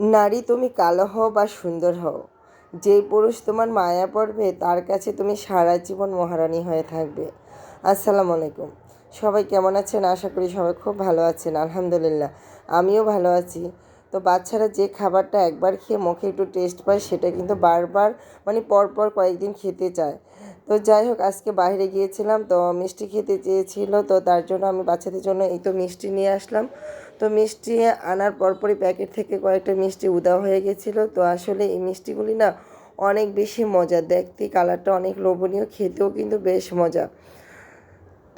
নারী তুমি কালো হও বা সুন্দর হও। যেই পুরুষ তোমার মায়া পড়বে, তার কাছে তুমি সারা জীবন মহারানী হয়ে থাকবে। আসসালামু আলাইকুম। সবাই কেমন আছেন? আশা করি সবাই খুব ভালো আছেন, আলহামদুলিল্লাহ। আমিও ভালো আছি। তো বাচ্চারা যে খাবারটা একবার খেয়ে মুখে একটু টেস্ট পায়, সেটা কিন্তু বারবার মানে পরপর কয়েকদিন খেতে চায়। তো যাই হোক, আজকে বাইরে গিয়েছিলাম, তো মিষ্টি খেতে চেয়েছিল, তো তার জন্য আমি বাচ্চাদের জন্য এই তো মিষ্টি নিয়ে আসলাম। তো মিষ্টি আনার পরপরই প্যাকেট থেকে কয়েকটা মিষ্টি উদা হয়ে গেছিল। তো আসলে এই মিষ্টিগুলি না অনেক বেশি মজা দেখতে কালারটা অনেক লোভনীয়, খেতেও কিন্তু বেশ মজা।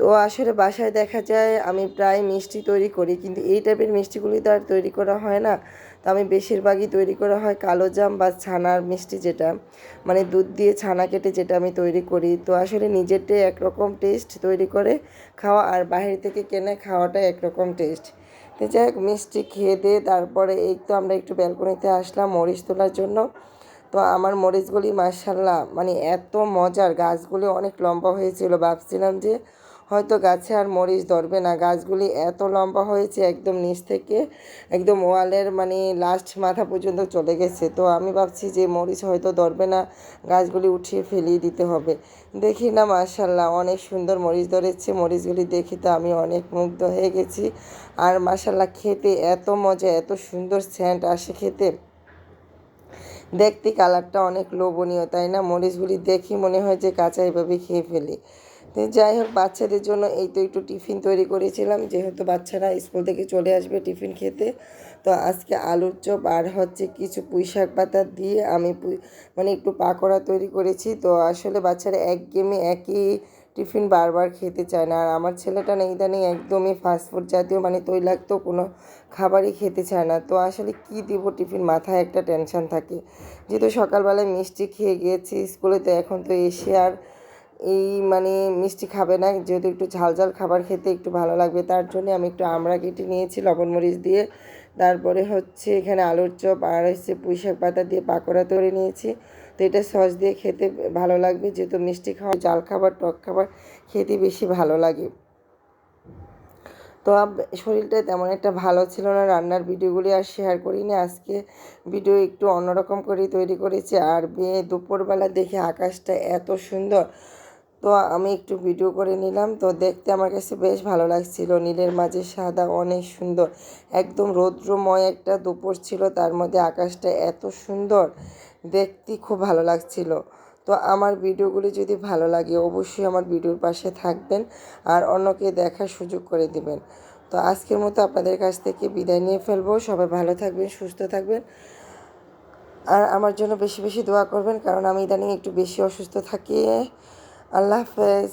তো আসলে বাসায় দেখা যায় আমি প্রায় মিষ্টি তৈরি করি, কিন্তু এই টাইপের মিষ্টিগুলি তো আর তৈরি করা হয় না। তো আমি বেশিরভাগই তৈরি করা হয় কালো জাম বা ছানার মিষ্টি যেটা মানে দুধ দিয়ে ছানা কেটে যেটা আমি তৈরি করি। তো আসলে নিজেরটাই একরকম টেস্ট তৈরি করে খাওয়া আর বাইরে থেকে কেনে খাওয়াটা একরকম টেস্ট তো যাই হোক, মিষ্টি খেয়ে দিয়ে তারপরে এই তো আমরা একটু ব্যালকনিতে আসলাম মরিচ তোলার জন্য। তো আমার মরিচগুলি মার্শাল্লাহ মানে এত মজার, গাছগুলি অনেক লম্বা হয়েছিল, ভাবছিলাম যে হয়তো গাছে আর মরিচ ধরবে না। গাছগুলি এত লম্বা হয়েছে একদম নিচ থেকে, একদম ওয়ালের মানে লাস্ট মাথা পর্যন্ত চলে গেছে। তো আমি ভাবছি যে মরিচ হয়তো ধরবে না, গাছগুলি উঠিয়ে ফেলিয়ে দিতে হবে। দেখি না মার্শাল্লাহ অনেক সুন্দর মরিচ ধরেছে। মরিচগুলি দেখে তো আমি অনেক মুগ্ধ হয়ে গেছি। আর মার্শাল্লাহ খেতে এত মজা, এত সুন্দর স্যান্ট আসে খেতে। দেখতে কালারটা অনেক লোভনীয়, তাই না? মরিচগুলি দেখি মনে হয় যে কাঁচা এভাবে খেয়ে ফেলি। যাই হোক, বাচ্চাদের জন্য এই তো একটু টিফিন তৈরি করেছিলাম। যেহেতু বাচ্চারা স্কুল থেকে চলে আসবে টিফিন খেতে, তো আজকে আলুর চপ আর হচ্ছে কিছু পুঁই শাক পাতা দিয়ে আমি মানে একটু পাকোড়া তৈরি করেছি। তো আসলে বাচ্চারা এক গেমে একই টিফিন বারবার খেতে চায় না। আর আমার ছেলেটা না ইদানিং একদমই ফাস্টফুড জাতীয় মানে তৈলাক্ত কোনো খাবারই খেতে চায় না। তো আসলে কি দিব টিফিন, মাথায় একটা টেনশন থাকে। যেহেতু সকালবেলায় মিষ্টি খেয়ে গিয়েছি স্কুলে, তো এখন তো এসে আর এই মানে মিষ্টি খাবে না, যেহেতু একটু ঝাল ঝাল খাবার খেতে একটু ভালো লাগবে, তার জন্য আমি একটু আমড়া কেটে নিয়েছি, লবণ মরিচ দিয়ে। তারপরে হচ্ছে এখানে আলুর চপ আর হচ্ছে পুঁই শাক পাতা দিয়ে পাকোড়া তৈরি নিয়েছি। তো এটা সস দিয়ে খেতে ভালো লাগবে, যেহেতু মিষ্টি খাওয়া জাল খাবার, টক খাবার খেতে বেশি ভালো লাগে। তো শরীরটা তেমন একটা ভালো ছিল না, রান্নার ভিডিওগুলি আর শেয়ার করিনি, আজকে ভিডিও একটু অন্যরকম করে তৈরি করেছি। আর দুপুরবেলা দেখে আকাশটা এত সুন্দর তো আমি একটু ভিডিও করে নিলাম। তো দেখতে আমার কাছে বেশ ভালো লাগছিল। নীলের মাঝে সাদা অনেক সুন্দর। একদম রৌদ্রময় একটা দুপুর ছিল। তার মধ্যে আকাশটা এত সুন্দর। দেখতে খুব ভালো লাগছিল। তো আমার ভিডিওগুলি যদি ভালো লাগে, অবশ্যই আমার ভিডিওর পাশে থাকবেন আর অন্যকে দেখার সুযোগ করে দিবেন। তো আজকের মতো আপনাদের কাছ থেকে বিদায় নিয়ে ফেলব। সবাই ভালো থাকবেন, সুস্থ থাকবেন। আর আমার জন্য বেশি বেশি দোয়া করবেন, কারণ আমি ইদানিং একটু বেশি অসুস্থ থাকি। আল্লাহ হাফেজ।